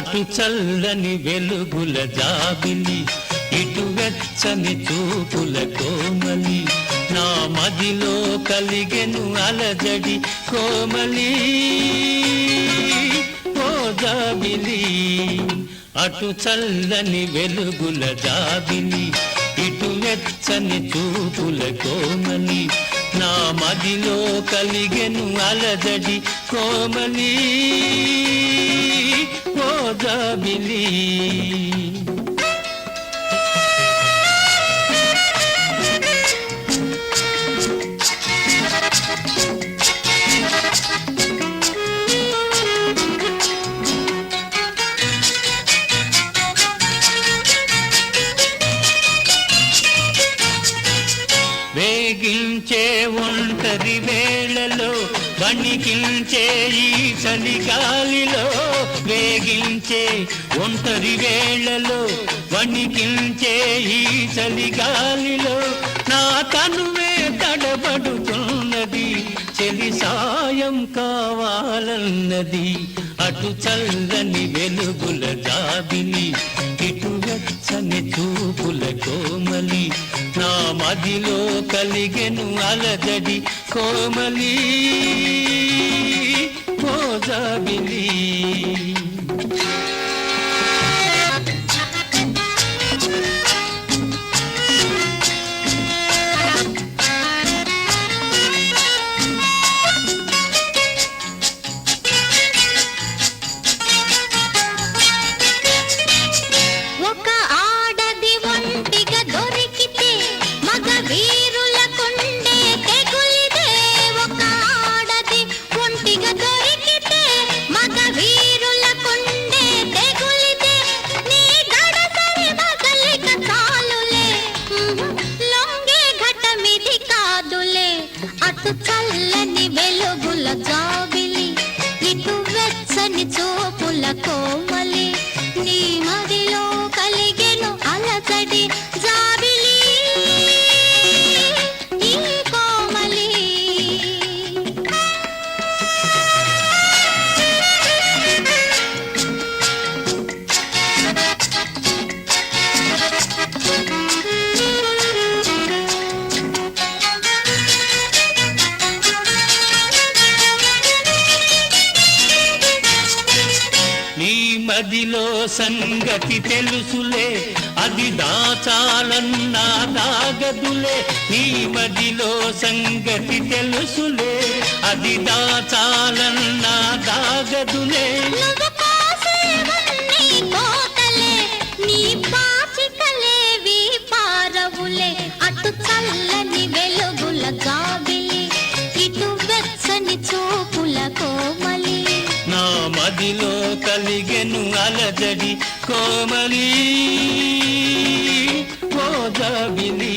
అటు చల్లని వెలుగుల జాబిలి ఇటు వెచ్చని చూపుల కోమలి నా మదిలో కలిగెను అలజడి కోమలి. ఓ జాబిలి అటు చల్లని వెలుగుల జాబిలి ఇటు వెచ్చని చూపుల కోమలి నా మదిలో కలిగెను అలజడి కోమలి ఓ జాబిలి. వేగించే ఒంటరి వేళలో వణికించే ఈ చలిగాలిలో వేగించే ఒంటరి వేళలో వణికించే ఈ చలిగాలిలో నా తనువే తడబడుతున్నది చెలి సాయం కావాలన్నది. అటు చల్లని వెలుగుల జాబిలి ఇటు వెచ్చని చూపుల కోమలి. మదిలో కలిగెను అలజడి కోమలి. ఓ జాబిలి ఇటు వెచ్చని చూపుల కోమలి మదిలో సంగతి తెలుసులే అది దాచాలన్నా దాగదులే. నీ మదిలో సంగతి తెలుసులే అది దాచాలన్నా దాగదులే. నువ్వు కోసేవన్నీ కోతలే నీ పాచికలేవి పారవులే అటు చల్లని వెలుగుల గాబిలి ఇటు వెచ్చని చూపుల కోమలి. నా మదిలో కలిగెను అలజడి కోమలి ఓ జాబిలీ.